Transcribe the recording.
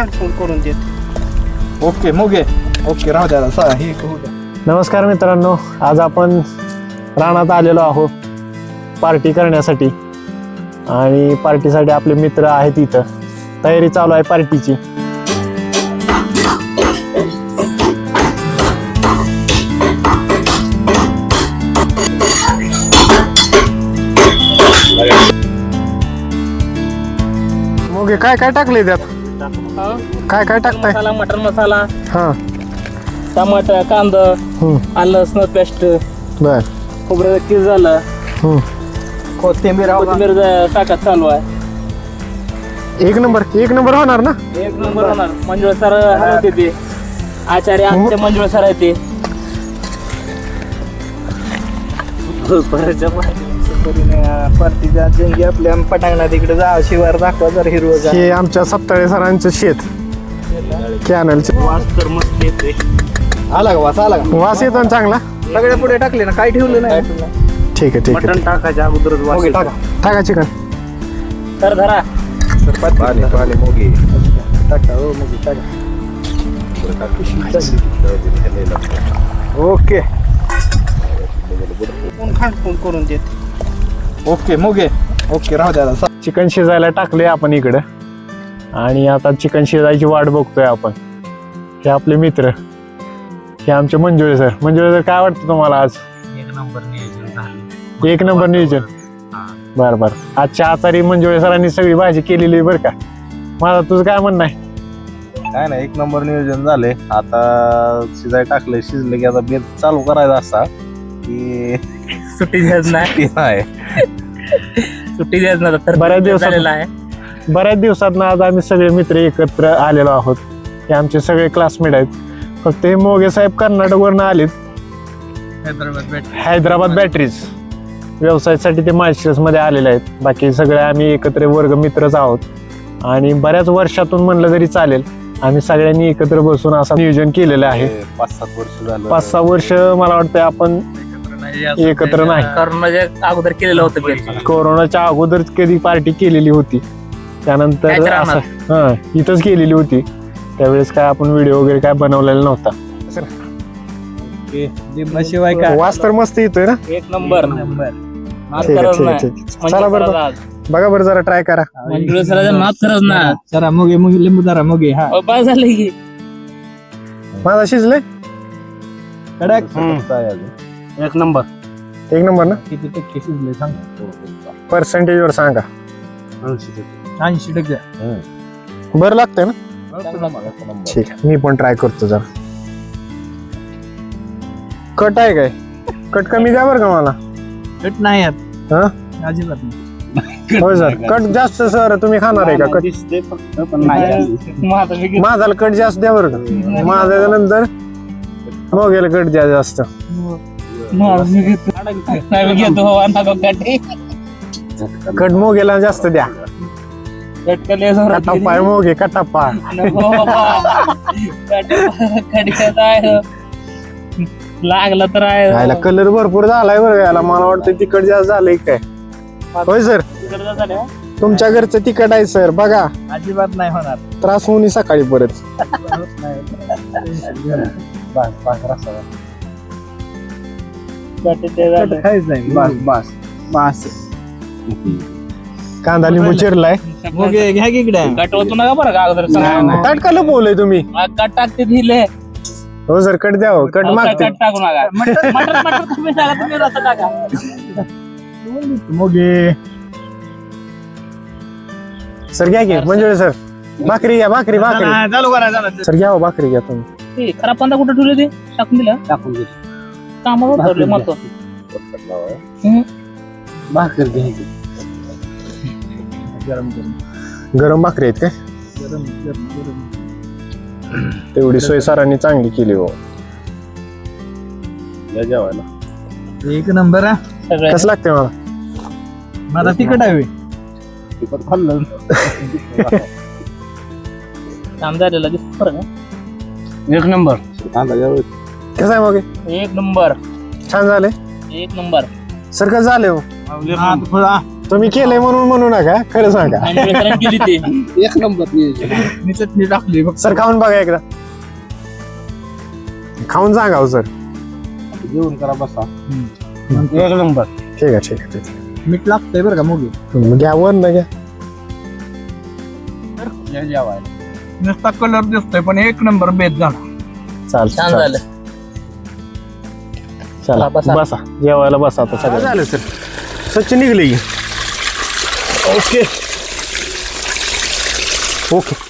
करून देत. Okay मोगे. Okay राहू द्या सा हे होऊ द्या. नमस्कार मित्रांनो आज आपण रानात आलेलो आहोत पार्टी करण्यासाठी. आणि पार्टीसाठी आपले मित्र आहेत इथं. तयारी चालू आहे पार्टीची. मोगे काय काय टाकले त्यात? काय काय टाकताय? मसाला मटन मसाला हा. टमाटर कांदा हम्म, आलं लसण पेस्ट. बर. खोबऱ्याचं किस झालं? हम्म. कोथिंबीर. कोथिंबीर टाकत चालू आहे. एक नंबर एक नंबर होणार ना? एक नंबर होणार. मंजुळ सर होते. ते आचार्य आमचे मंजुळ सर आहे ते. पार्टीच्या जंगी आपल्या पटांगणा तिकडे जा शिवार दाखवा जर हिरवं हे आमच्या सप्ताळे सरांचं शेत. कॅनलचे वास तर मस्त येते आला का वास? आला का? वास येतो ना चांगला? सगळ्या पुढे टाकले ना? काय ठेवलं नाही? ठीक आहे ठीक आहे. मटन टाकायच्या अगोदरच वास. टाका. टाका चिकन. तर धरा. पाले पाले मोगे. टाका हो मोगे टाका. ओके. कोण खांडफोड करून देत? ओके मोगे. ओके राहू द्या सा चिकन शिजायला टाकले आपण इकडं. आणि आता चिकन शिजायची वाट बघतोय आपण. हे आपले मित्र. हे आमचे मंजुळे सर मंजुळे सर काय वाटतं तुम्हाला आज? एक नंबर नियोजन झालं. एक नंबर नियोजन. बर बर. आजच्या आचारी मंजुळे सरांनी सगळी भाजी केलेली आहे बरं का? माझा तुझं काय म्हणणं आहे? काय नाही एक नंबर नियोजन झाले आता शिजाय टाकले शिजले की आता बेत चालू करायचा असा की सुट्टी द्यायच नाही. सुट्टी द्यायच नाही तर बऱ्याच दिवसात- झालेला आहे. बऱ्याच दिवसात आज आम्ही सगळे मित्र एकत्र आलेलो आहोत. हे आमचे सगळे क्लासमेट आहेत. फक्त हे मोगे साहेब कर्नाटकवरनं आलेत. हैदराबाद भेट हैदराबाद बॅटरीज व्यवसायासाठी ते मार्शल्समध्ये आलेले आहेत. बाकी सगळे आम्ही एकत्र वर्ग मित्रच आहोत. आणि बऱ्याच वर्षातून म्हणलं तरी चालेल. आम्ही सगळ्यांनी एकत्र बसून असं नियोजन केलेलं आहे. हे पाच सात वर्ष झालं. पाच सहा वर्ष मला वाटतं आपण एकत्र नाही. करोनाच्या अगोदर केलेलं होतं कोरोनाच्या अगोदर कधी पार्टी केलेली होती? त्यानंतर? असं हा इथंच केलेली होती. त्यावेळेस काय आपण व्हिडिओ वगैरे काय बनवलेला नव्हता. शिवाय काय? वास तर मस्त येतोय ना? एक नंबर. नाद ठीक आहे करत ठीक आहे नाही ठीक आहे. चला बरं. बघा बरं जरा ट्राय करा. मंजुळ सरांचा नाद करत ना. जरा मोगे मोगे लिंबू जरा मोगे हा. पास झालं की. माझा शिजले कडक. एक नंबर. एक नंबर ना? किती टक्के शिजले सांग. पर्सेंटेज वर सांगा. ऐंशी टक्के. बरं लागतंय ना? एक नंबर. ठीक आहे मी पण ट्राय करतो जरा. कट आहे काय? कट कमी द्या बरं का मला. कट नाही आहेत हा? अजिबात नाही. होय सर कट जास्त सर तुम्ही खाणार आहे का? कट दिसते फक्त पण नाही. माझाला कट जास्त द्या बरं का. माझ्या नंतर मोगेला कट द्या जास्त. माझं मी घेतो. नाही, मी घेतो नका काटे. कट मोगेला जास्त द्या कटाप्पा मोगे कटाप्पा. लागला तर आहे कलर भरपूर झालाय बरं याला मला वाटतं तिखट जास्त झालंय काय होय सर. तुमच्या घरचं तिखट आहे सर बघा अजिबात नाही होणार त्रास होऊन सकाळी परत काहीच नाही. बस बस. बस कांदा लिंबू चिरलाय? घ्या की इकडे. कट होतो नका बरं का अगोदर. ताटकाला बोलय तुम्ही? कट टाकते दिले हो सर कट द्या हो. कट मागते कट टाकू नका. मटर मटर मटर तुम्ही टाका तुम्ही रस्ता टाका. मोगे. सर घ्या की. मंजुळे सर. भाकरी घ्या भाकरी भाकरी. चालू करा चालू. सर घ्या हो भाकरी घ्या तुम्ही. ते खराब पंधा कुठे ठेवले ते? टाकून दिला. टाकून घे. कामावर पटकन लावा. भाकर. गरम गरम गरम भाकरी आहेत काय? गरम गरम गरम. तेवढी सोय सरांनी चांगली केली हो. या जेवायला. एक नंबर हा. कसं लागतंय मला? माझा तिकट आहे. तिखट खाल्लं. काम झालेलं दिसत बरं का एक नंबर. कसं आहे मग? एक नंबर. छान झाले. एक नंबर. सर कसं झाले हो. हा, तुम्ही केलंय म्हणून म्हणू नका खरं सांगा. एक नंबर मी चटणी टाकली बघ सर खाऊन बघा एकदा. खाऊन सांगा हो सर. जेवण करा बसा. एक नंबर. ठीक आहे ठीक आहे ठीक आहे. मीठ लागतंय बरं का मुगी? मग घ्या वर ना घ्या. नुसता कलर दिसतोय पण एक नंबर बेत झाला. चाल छान झालं. चला बसा. बसा. जेवायला बसा आता सगळं झालं सर. स्वच्छ निघले ओके. ओके.